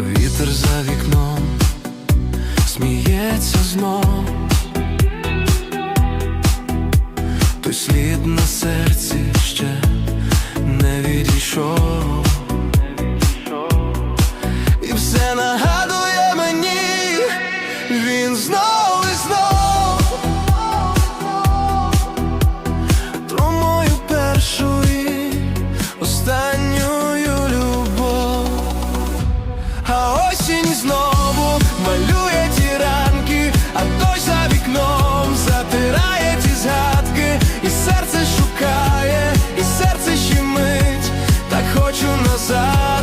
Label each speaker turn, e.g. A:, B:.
A: вітер за вікном сміється знов, той слід на серці ще не відійшов, і все нагадує мені, він знов. cause